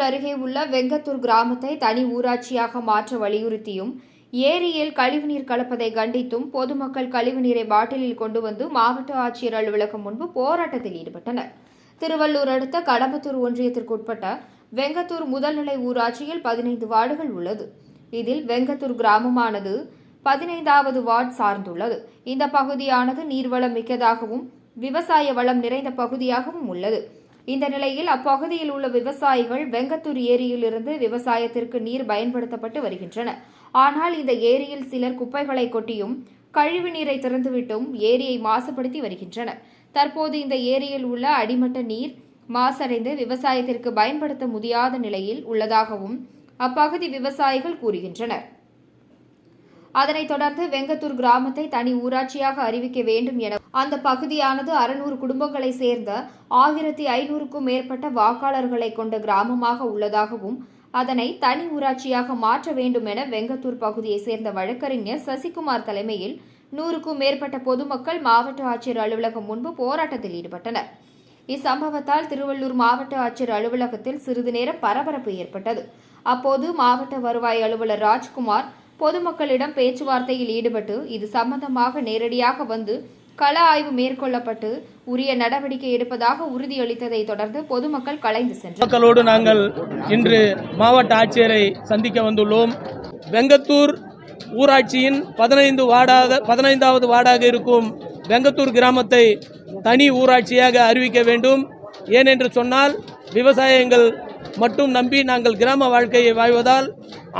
அருகே உள்ள வெங்கத்தூர் கிராமத்தை தனி ஊராட்சியாக மாற்ற வலியுறுத்தியும் ஏரியில் கழிவுநீர் கலப்பதை கண்டித்தும் பொதுமக்கள் கழிவுநீரை பாட்டிலில் கொண்டு வந்து மாவட்ட ஆட்சியர் அலுவலகம் முன்பு போராட்டத்தில் ஈடுபட்டனர். திருவள்ளூர் அடுத்த கடம்பத்தூர் ஒன்றியத்திற்குட்பட்ட வெங்கத்தூர் முதல்நிலை ஊராட்சியில் பதினைந்து வார்டுகள் உள்ளது. இதில் வெங்கத்தூர் கிராமமானது பதினைந்தாவது வார்டு சார்ந்துள்ளது. இந்த பகுதியானது நீர்வளம் மிக்கதாகவும் விவசாய வளம் நிறைந்த பகுதியாகவும் உள்ளது. இந்த நிலையில் அப்பகுதியில் உள்ள விவசாயிகள் வெங்கத்தூர் ஏரியில் இருந்து விவசாயத்திற்கு நீர் பயன்படுத்தப்பட்டு வருகின்றன. ஆனால் இந்த ஏரியில் சிலர் குப்பைகளை கொட்டியும் கழிவு நீரை திறந்துவிட்டும் ஏரியை மாசுபடுத்தி வருகின்றனர். தற்போது இந்த ஏரியில் உள்ள அடிமட்ட நீர் மாசடைந்து விவசாயத்திற்கு பயன்படுத்த முடியாத நிலையில் உள்ளதாகவும் அப்பகுதி விவசாயிகள் கூறுகின்றனர். அதனைத் தொடர்ந்து வெங்கத்தூர் கிராமத்தை தனி ஊராட்சியாக அறிவிக்க வேண்டும் என அந்த பகுதியானது அறுநூறு குடும்பங்களை சேர்ந்த ஆயிரத்தி ஐநூறுக்கும் மேற்பட்ட வாக்காளர்களை கொண்ட கிராமமாக உள்ளதாகவும் அதனை தனி ஊராட்சியாக மாற்ற வேண்டும் என வெங்கத்தூர் பகுதியைச் சேர்ந்த வழக்கறிஞர் சசிகுமார் தலைமையில் நூறுக்கும் மேற்பட்ட பொதுமக்கள் மாவட்ட ஆட்சியர் அலுவலகம் முன்பு போராட்டத்தில் ஈடுபட்டனர். இச்சம்பவத்தால் திருவள்ளூர் மாவட்ட ஆட்சியர் அலுவலகத்தில் சிறிது நேரம் பரபரப்பு ஏற்பட்டது. அப்போது மாவட்ட வருவாய் அலுவலர் ராஜ்குமார் பொதுமக்களிடம் பேச்சுவார்த்தையில் ஈடுபட்டு இது சம்பந்தமாக நேரடியாக வந்து கள ஆய்வு மேற்கொள்ளப்பட்டு உரிய நடவடிக்கை எடுப்பதாக உறுதியளித்ததை தொடர்ந்து பொதுமக்கள் கலைந்து சென்றனர். மக்களோடு நாங்கள் இன்று மாவட்ட ஆட்சியரை சந்திக்க வந்துள்ளோம். வெங்கத்தூர் ஊராட்சியின் பதினைந்து வார்டாக பதினைந்தாவது வார்டாக இருக்கும் வெங்கத்தூர் கிராமத்தை தனி ஊராட்சியாக அறிவிக்க வேண்டும். ஏனென்று சொன்னால் விவசாயங்கள் மட்டும் நம்பி நாங்கள் கிராம வாழ்க்கையை வாழ்வதால்